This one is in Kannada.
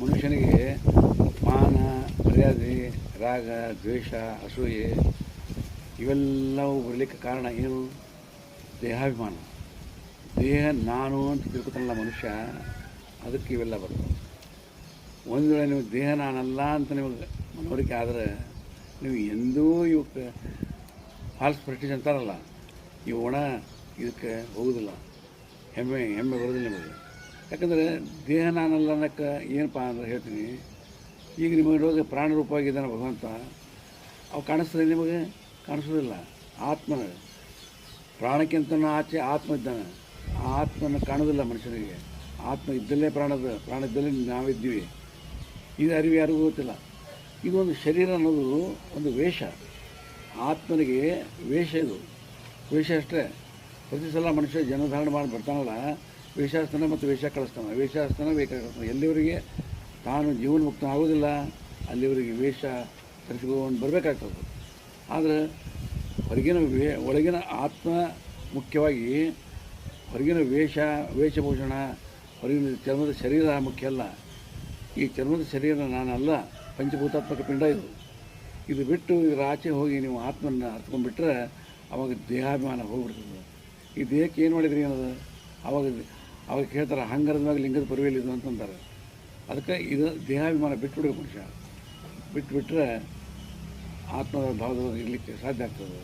ಮನುಷ್ಯನಿಗೆ ಮಾನ ಮರ್ಯಾದೆ, ರಾಗ, ದ್ವೇಷ, ಅಸೂಯೆ ಇವೆಲ್ಲವೂ ಬರಲಿಕ್ಕೆ ಕಾರಣ ಏನು? ದೇಹಾಭಿಮಾನ. ದೇಹ ನಾನು ಅಂತ ತಿಳ್ಕೊತಾನಲ್ಲ ಮನುಷ್ಯ, ಅದಕ್ಕೆ ಇವೆಲ್ಲ ಬರ್ತವೆ. ಒಂದು ವೇಳೆ ನೀವು ದೇಹ ನಾನಲ್ಲ ಅಂತ ನಿಮಗೆ ಮನವರಿಕೆ ಆದರೆ ನೀವು ಎಂದೂ ಇವಕ್ಕೆ ಫಾಲ್ಸ್ ಪ್ರೆಸ್ಟೀಜ್ ಅಂತಾರಲ್ಲ. ಈ ಒಣ ಇದಕ್ಕೆ ಹೋಗೋದಿಲ್ಲ. ಹೆಮ್ಮೆ ಹೆಮ್ಮೆ ಬರೋದಿಲ್ಲ ನಿಮಗೆ. ಯಾಕಂದರೆ ದೇಹ ನಾನಲ್ಲ ಅನ್ನಕ್ಕೆ ಏನಪ್ಪ ಅಂದ್ರೆ ಹೇಳ್ತೀನಿ. ಈಗ ನಿಮಗೆ ರೋಗ ಪ್ರಾಣ ರೂಪವಾಗಿದ್ದಾನೆ ಭಗವಂತ. ಅವು ಕಾಣಿಸ್ತದೆ ನಿಮಗೆ? ಕಾಣಿಸೋದಿಲ್ಲ. ಆತ್ಮನ. ಪ್ರಾಣಕ್ಕಿಂತ ಆಚೆ ಆತ್ಮ ಇದ್ದಾನೆ. ಆ ಆತ್ಮನ ಕಾಣೋದಿಲ್ಲ ಮನುಷ್ಯನಿಗೆ. ಆತ್ಮ ಇದ್ದಲ್ಲೇ ಪ್ರಾಣದ ಪ್ರಾಣ ಇದ್ದಲ್ಲೇ ನಾವಿದ್ದೀವಿ. ಇದು ಅರಿವು ಯಾರಿಗೂ ಗೊತ್ತಿಲ್ಲ. ಇದೊಂದು ಶರೀರ ಅನ್ನೋದು ಒಂದು ವೇಷ. ಆತ್ಮನಿಗೆ ವೇಷ ಇದು. ವೇಷ ಅಷ್ಟೇ. ಪ್ರತಿ ಸಲ ಮನುಷ್ಯ ಜನ್ಮಧಾರಣೆ ಮಾಡಿ ಬರ್ತಾನಲ್ಲ. ವೇಷಾಸ್ತಾನ ಮತ್ತು ವೇಷ ಕಳಿಸ್ತಾನ ವೇಷಾಸ್ತನ ವೇಷ ಕಳಿಸ್ತಾನ ಎಲ್ಲಿವರಿಗೆ ತಾನು ಜೀವನ ಮುಕ್ತ ಆಗೋದಿಲ್ಲ ಅಲ್ಲಿವರಿಗೆ ವೇಷ ತರಿಸಿಕೊಂಡು ಬರಬೇಕಾಗ್ತದೆ. ಆದರೆ ಹೊರಗಿನ ವೇ, ಒಳಗಿನ ಆತ್ಮ ಮುಖ್ಯವಾಗಿ ಹೊರಗಿನ ವೇಷ, ವೇಷಭೂಷಣ, ಹೊರಗಿನ ಚರ್ಮದ ಶರೀರ ಮುಖ್ಯ ಅಲ್ಲ. ಈ ಚರ್ಮದ ಶರೀರ ನಾನಲ್ಲ, ಪಂಚಭೂತಾತ್ಮಕ ಪಿಂಡ ಇದು. ಇದು ಬಿಟ್ಟು ಇದರ ಆಚೆ ಹೋಗಿ ನೀವು ಆತ್ಮನ ಅರ್ತ್ಕೊಂಡ್ಬಿಟ್ರೆ ಅವಾಗ ದೇಹಾಭಿಮಾನ ಹೋಗ್ಬಿಡ್ತದೆ. ಈ ದೇಹಕ್ಕೆ ಏನು ಮಾಡಿದ್ರಿ ಅನ್ನೋದು ಅವಾಗ ಅವಾಗ ಕೇಳ್ತಾರೆ, ಹಂಗರದ ಮ್ಯಾಗ ಲಿಂಗದ ಪರ್ವೇಲಿ ಇದು ಅಂತಂತಾರೆ ಅದಕ್ಕೆ ಇದು ದೇಹಾಭಿಮಾನ ಬಿಟ್ಬಿಡ್ಬೇಕು ಮನುಷ್ಯ. ಬಿಟ್ಬಿಟ್ರೆ ಆತ್ಮದ ಭಾವದ ಇರಲಿಕ್ಕೆ ಸಾಧ್ಯ ಆಗ್ತದೆ.